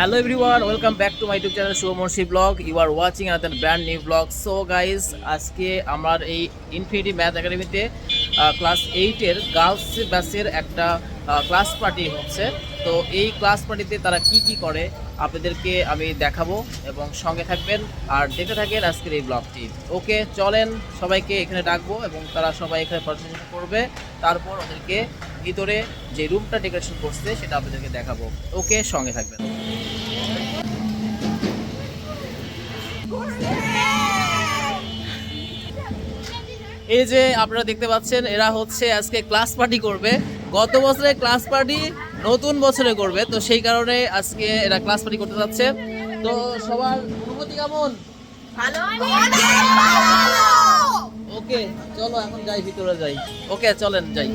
Hello everyone, welcome back to my YouTube channel Shubhamorshi Vlog. You are watching another brand new vlog. So guys, আজকে আমার এই infinity math একাডেমিতে class এইটের girls ব্যাচের একটা class party হচ্ছে। তো এই ক্লাস পার্টিতে তারা কি কি করে আপনাদেরকে আমি দেখাবো এবং সঙ্গে থাকবেন আর দেখে থাকেন আজকের এই ব্লগটি ওকে চলেন সবাইকে এখানে ডাকবো এবং তারা সবাই এখানে পার্টিসিপেট করবে। তারপর ওদেরকে ভিতরে যে রুমটা ডেকোরেশন করছে সেটা আপনাদেরকে দেখাবো। ওকে সঙ্গে থাকবেন। এই যে আপনারা দেখতে পাচ্ছেন এরা হচ্ছে আজকে ক্লাস পার্টি করবে। গত বছরে ক্লাস পার্টি নতুন বছরে করবে তো সেই কারণে আজকে এরা ক্লাস পার্টি করতে যাচ্ছে। তো সবার অনুভূতি কেমন? ওকে চলো এখন যাই ভিতরে যাই। ওকে চলেন যাই।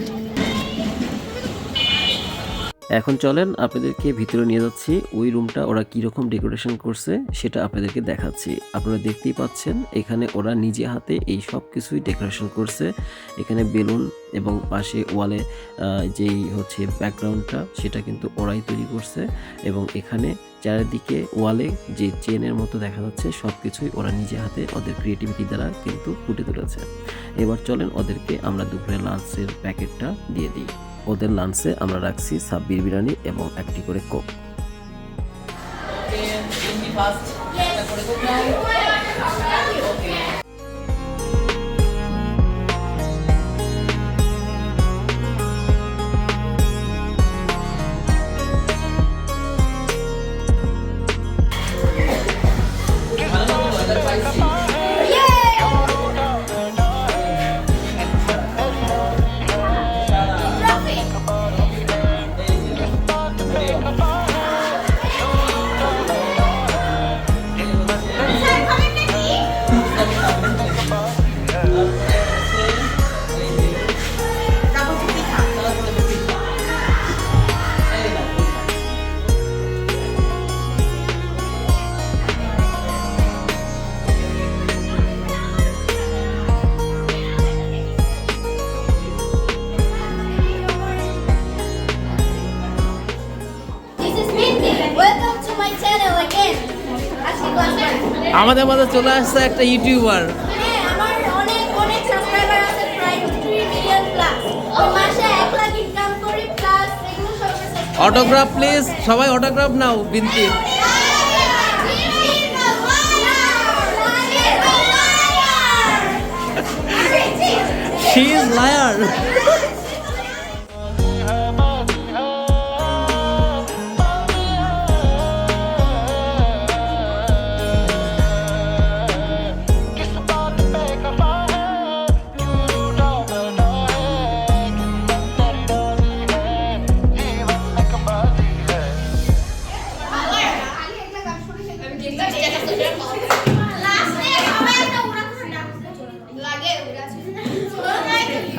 এখন চলেন আপনাদেরকে ভিতরে নিয়ে যাচ্ছি। ওই রুমটা ওরা কীরকম ডেকোরেশন করছে সেটা আপনাদেরকে দেখাচ্ছি। আপনারা দেখতেই পাচ্ছেন, এখানে ওরা নিজে হাতে এই সব কিছুই ডেকোরেশন করছে। এখানে বেলুন এবং পাশে ওয়ালে যেই হচ্ছে ব্যাকগ্রাউন্ডটা, সেটা কিন্তু ওরাই তৈরি করছে। এবং এখানে চারিদিকে ওয়ালে যে চেনের মতো দেখা যাচ্ছে সব কিছুই ওরা নিজে হাতে ওদের ক্রিয়েটিভিটি দ্বারা কিন্তু ফুটে তুলেছে। এবার চলেন ওদেরকে আমরা দুপুরে লাঞ্চের প্যাকেটটা দিয়ে দিই। ওদের লাঞ্চে আমরা রাখছি সাব্বির বিরিয়ানি এবং একটি করে কোক। আমাদের মাঝে চলে আসছে একটা ইউটিউবার হ্যাঁ আমার অনেক অনেক সাবস্ক্রাইবার আছে প্রায় 3 মিলিয়ন প্লাস ওই মাসে 1 লাখ ইনকাম করি প্লাস এগুলো সব অটোগ্রাফ প্লিজ সবাই অটোগ্রাফ নাও বিনতি। শি ইজ লায়ার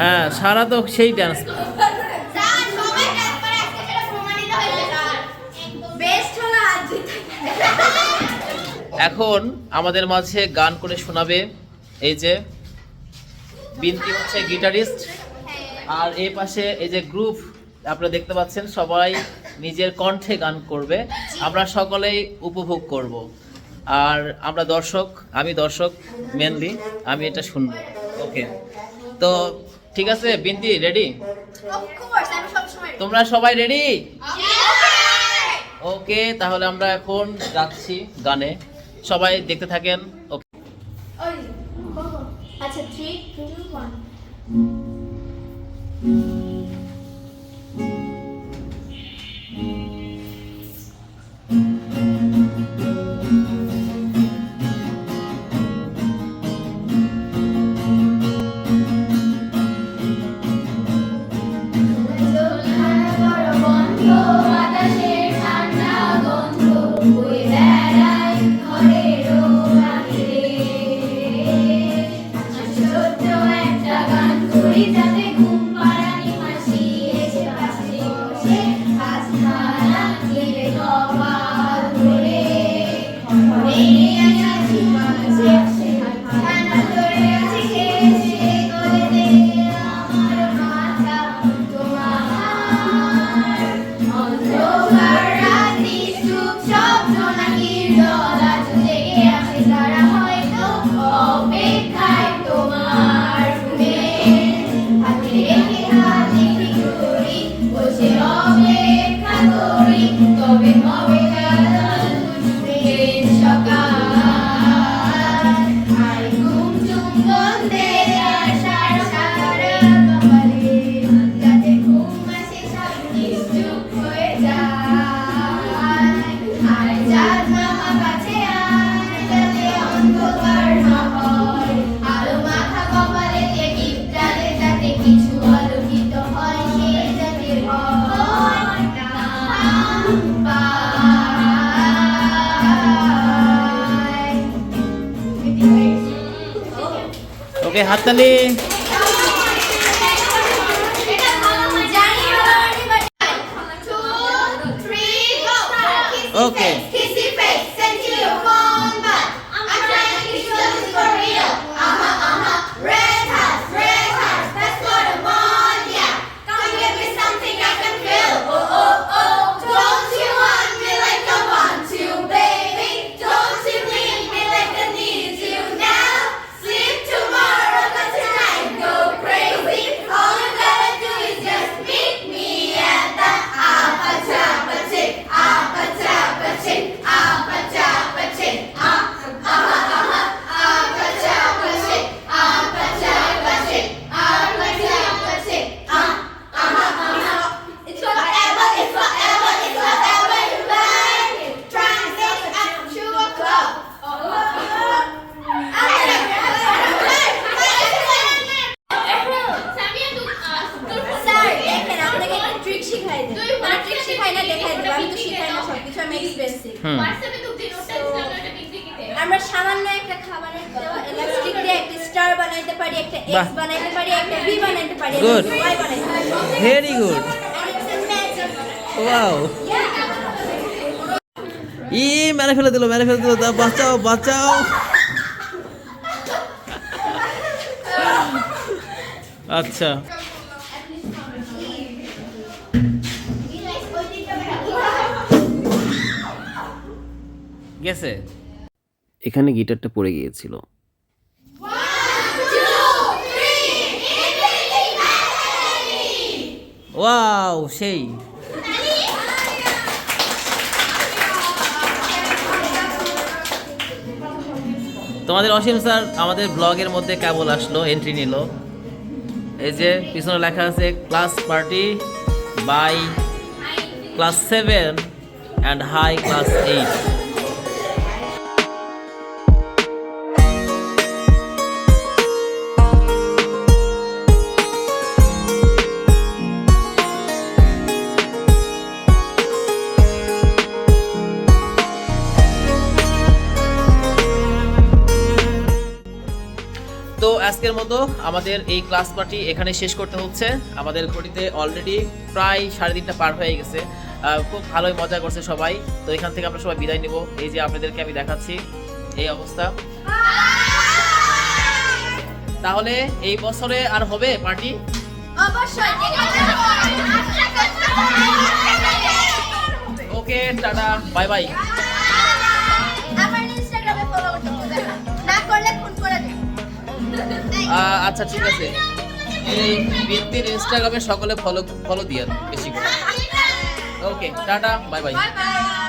হ্যাঁ সারা তো সেই ডান্স বেস্ট হলো আজ এখন আমাদের মাঝে গান করে শোনাবে এই যে বিনতি হচ্ছে গিটারিস্ট আর এই পাশে এই যে গ্রুপ আপনারা দেখতে পাচ্ছেন সবাই নিজের কণ্ঠে গান করবে। আমরা সকলেই উপভোগ করব। আর আমরা দর্শক আমি দর্শক মেনলি আমি এটা শুনব। ওকে তো ঠিক আছে বিন্দি রেডি তোমরা সবাই রেডি ওকে তাহলে আমরা এখন যাচ্ছি গানে। সবাই দেখতে থাকেন ওকে আচ্ছা 3 2 1で Okay, hot. আমরা সামান্য একটা খাবারের দেওয়া এলাস্টিক দিয়ে একটা স্টার বানাইতে পারি একটা এক্স বানাইতে পারি একটা বি বানাইতে পারি পারি। Very good. ওয়াও ই মেরে ফেলে দিল মেরে ফেলে দিল তা বাঁচাও বাঁচাও। আচ্ছা। গেছে? এখানে গিটারটা পড়ে গিয়েছিল। ওয়াও সেই। তোমাদের অসীম স্যার আমাদের ব্লগের মধ্যে কেবল আসলো এন্ট্রি নিল। এই যে পিছনে লেখা আছে class party by class seven and high class eight আজকের মতো আমাদের এই ক্লাস পার্টি এখানে শেষ করতে হচ্ছে। আমাদের ঘটিতে অলরেডি প্রায় সাড়ে তিনটা পার হয়ে গেছে। খুব ভালোই মজা করছে সবাই। তো এখান থেকে আমরা সবাই বিদায় নিব। এই যে আপনাদেরকে আমি দেখাচ্ছি এই অবস্থা। তাহলে এই বছরে আর হবে party okay tata bye bye আচ্ছা ঠিক আছে। এই ব্যক্তির ইনস্টাগ্রামে সকলে ফলো ফলো দিয়ে বেশি করে। Okay tata bye bye bye bye